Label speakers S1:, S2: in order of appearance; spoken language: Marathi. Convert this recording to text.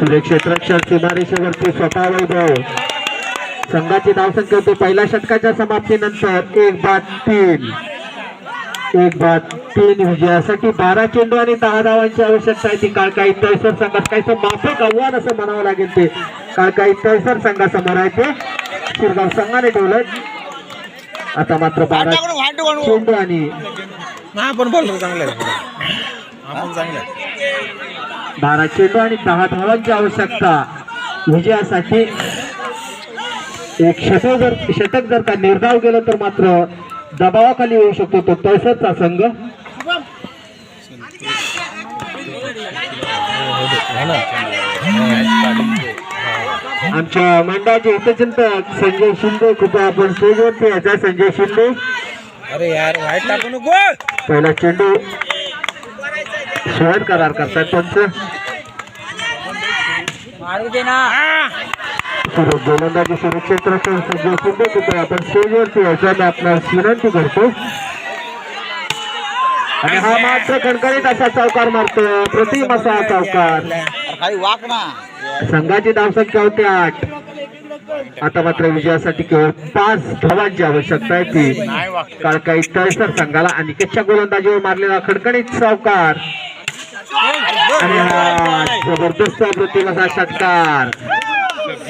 S1: सूर्यक्षेत्रक्षण सीमारेषेवरती स्वतः वैभव. संघाची धावसंख्या होती पहिल्या षटकाच्या समाप्तीनंतर. एक बाद तीन. एक बाद तीन विजयासाठी बारा चेंडू आणि दहा धावांची आवश्यकता आहे. ती काळकाई तळसर संघात काहीसं माफक आव्हान असं म्हणावं लागेल ते. काळकाई तळसर संघासमोर आहे ते. शिरगाव संघाने ठेवलं आता मात्र बारा चेंडू आणि
S2: ना आपण चांगलं
S1: बारा चेंडू आणि दहा धावांची आवश्यकता. विजयासाठी एक षटक जर षटक जर का निर्धाव गेलं तर मात्र दबावाखाली येऊ शकतो तो तळसरचा संघ. आमच्या मंडळाचे हितचिंतक संजय शिंदे कृपया आपण स्टेजवरती यायचा संजय शिंदे.
S2: अरे यार वाईट टाकू नको.
S1: पहिला चेंडू सोहर करार
S2: ना
S1: सुरू गोलंदाजी सुरक्षेत्र आपण स्टेजवरती विनंती करतो. आणि हा मात्र कणकणीत असा चौकार मारतो. प्रतिम असा चौकार.
S2: काही
S1: संघाची धावसंख्या होती आठ. आता मात्र विजयासाठी केवळ पाच धावांची आवश्यकता आहे ती. काळकाई तळसर संघाला आणि कच्च्या गोलंदाजीवर मारलेला खडखडीत सावकार आणि हा जबरदस्त प्रतिम असा षटकार